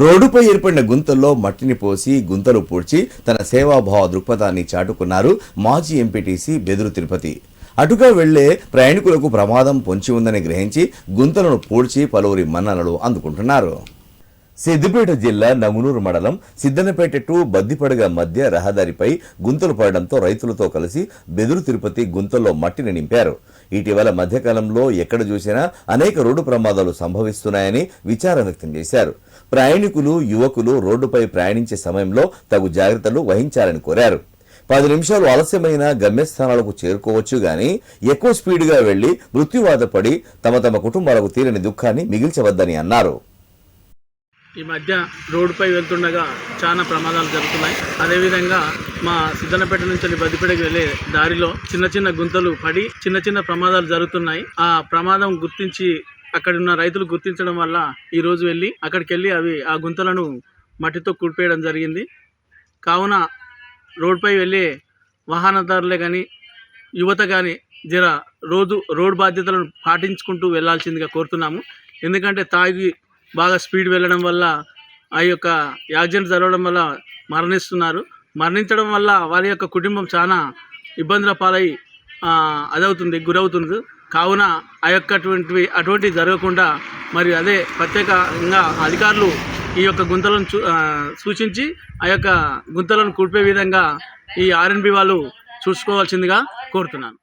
రోడ్డుపై ఏర్పడిన గుంతల్లో మట్టిని పోసి గుంతలు పూడ్చి తన సేవాభావ దృక్పథాన్ని చాటుకున్నారు మాజీ ఎంపీటీసీ బెదురు తిరుపతి. అటుగా వెళ్ళే ప్రయాణికులకు ప్రమాదం పొంచి ఉందని గ్రహించి గుంతలను పూడ్చి పలువురి మన్ననలు అందుకుంటున్నారు. సిద్దిపేట జిల్లా నమునూరు మండలం సిద్దనపేట టు బద్దిపడగ మధ్య రహదారిపై గుంతలు పడడంతో రైతులతో కలిసి బెదురు తిరుపతి గుంతల్లో మట్టిని నింపారు. ఇటీవల మధ్యకాలంలో ఎక్కడ చూసినా అనేక రోడ్డు ప్రమాదాలు సంభవిస్తున్నాయని విచారం వ్యక్తం చేశారు. ప్రయాణికులు యువకులు రోడ్డుపై ప్రయాణించే సమయంలో తగు జాగ్రత్తలు వహించాలని కోరారు. పది నిమిషాలు ఆలస్యమైన గమ్యస్థానాలకు చేరుకోవచ్చు గాని ఎక్కువ స్పీడ్గా వెళ్ళి మృత్యువాదపడి తమ తమ కుటుంబాలకు తీరని దుఃఖాన్ని మిగిల్చవద్దని అన్నారు. ఈ మధ్య రోడ్డుపై వెళ్తుండగా చాలా ప్రమాదాలు జరుగుతున్నాయి. అదేవిధంగా మా సిద్ధనపేట నుంచి వెళ్ళి బద్దిపేటకి వెళ్ళే దారిలో చిన్న చిన్న గుంతలు పడి చిన్న చిన్న ప్రమాదాలు జరుగుతున్నాయి. ఆ ప్రమాదం గుర్తించి అక్కడ ఉన్న రైతులు గుర్తించడం వల్ల ఈ రోజు వెళ్ళి అక్కడికి వెళ్ళి అవి ఆ గుంతలను మట్టితో కూడిపేయడం జరిగింది. కావున రోడ్డుపై వెళ్ళే వాహనదారులే కానీ యువత కానీ జర రోజు రోడ్ బాధ్యతలను పాటించుకుంటూ వెళ్ళాల్సిందిగా కోరుతున్నాము. ఎందుకంటే తాగి బాగా స్పీడ్ వెళ్ళడం వల్ల ఆ యొక్క యాక్సిడెంట్ జరగడం వల్ల మరణిస్తున్నారు. మరణించడం వల్ల వారి యొక్క కుటుంబం చాలా ఇబ్బందుల పాలై అదవుతుంది గురవుతుంది. కావున ఆ యొక్క అటువంటి అటువంటి జరగకుండా మరి అదే ప్రత్యేకంగా అధికారులు ఈ యొక్క గుంతలను చూ సూచించి ఆ యొక్క గుంతలను కూడిపే విధంగా ఈ ఆర్ఎన్బి వాళ్ళు చూసుకోవాల్సిందిగా కోరుతున్నాను.